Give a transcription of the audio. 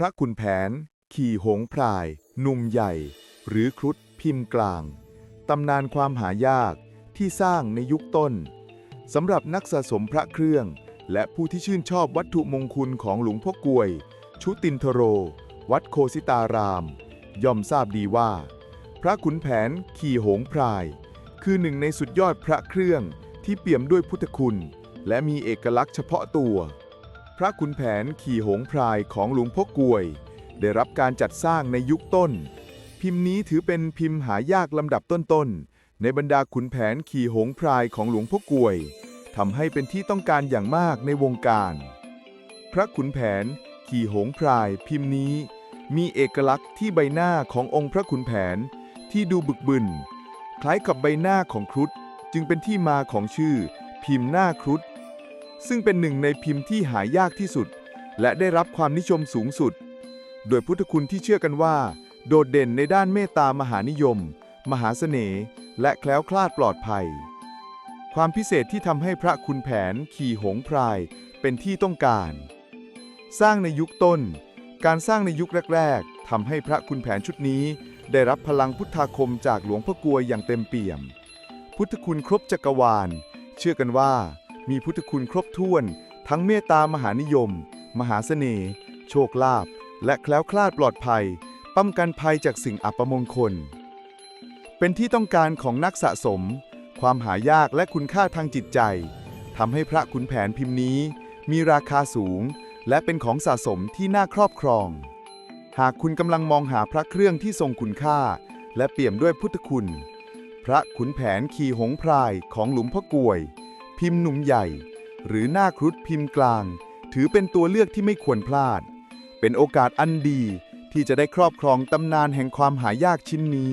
พระขุนแผน ขี่หงพราย หนุ่มใหญ่ หรือครุฑพิมพ์กลาง ตำนานความหายากที่สร้างในยุคต้น สำหรับนักสะสมพระเครื่อง และผู้ที่ชื่นชอบวัตถุมงคลของหลวงพ่อกวย ชุตินทโร วัดโคสิตาราม ย่อมทราบดีว่า พระขุนแผนขี่หงพราย คือหนึ่งในสุดยอดพระเครื่องที่เปี่ยมด้วยพุทธคุณ และมีเอกลักษณ์เฉพาะตัว พระขุนแผนขี่หงพรายของหลวงพ่อกวย ได้รับการจัดสร้างในยุคต้น พิมพ์นี้ถือเป็นพิมพ์หายากลำดับต้นๆ ในบรรดาขุนแผนขี่หงพรายของหลวงพ่อกวยทำให้เป็นที่ต้องการอย่างมากในวงการ พระขุนแผนขี่หงพรายพิมพ์นี้ มีเอกลักษณ์ที่ใบหน้าขององค์พระขุนแผนที่ดูบึกบึน คล้ายกับใบหน้าของครุฑจึงเป็นที่มาของชื่อ พิมพ์หน้าครุฑ ซึ่งเป็นหนึ่งในพิมพ์ที่หายากที่สุด และได้รับความนิยมสูงสุด โดยพุทธคุณที่เชื่อกันว่า โดดเด่นในด้านเมตตามหานิยม มหาเสน่ห์และแคล้วคลาดปลอดภัย ความพิเศษที่ทำให้พระคุณแผนขี่หงพรายเป็นที่ต้องการ สร้างในยุคต้น การสร้างในยุคแรก ๆทำให้พระคุณแผนชุดนี้ ได้รับพลังพุทธาคมจากหลวงพ่อกลวยอย่างเต็มเปี่ยม พุทธคุณครบจักรวาล เชื่อกันว่า มีพุทธคุณครบถ้วน ทั้งเมตตามหานิยม มหาเสน่ห์ โชคลาภ และแคล้วคลาดปลอดภัย ป้องกันภัยจากสิ่งอัปมงคล เป็นที่ต้องการของนักสะสม ความหายากและคุณค่าทางจิตใจ ทำให้พระขุนแผนพิมพ์นี้ มีราคาสูง และเป็นของสะสมที่น่าครอบครอง หากคุณกำลังมองหาพระเครื่องที่ทรงคุณค่า และเปี่ยมด้วยพุทธคุณ พระขุนแผนขี่หงพรายของหลวงพ่อกวย พิมพ์หนุ่มใหญ่ หรือหน้าครุฑพิมพ์กลาง ถือเป็นตัวเลือกที่ไม่ควรพลาด เป็นโอกาสอันดีที่จะได้ครอบครองตำนานแห่งความหายากชิ้นนี้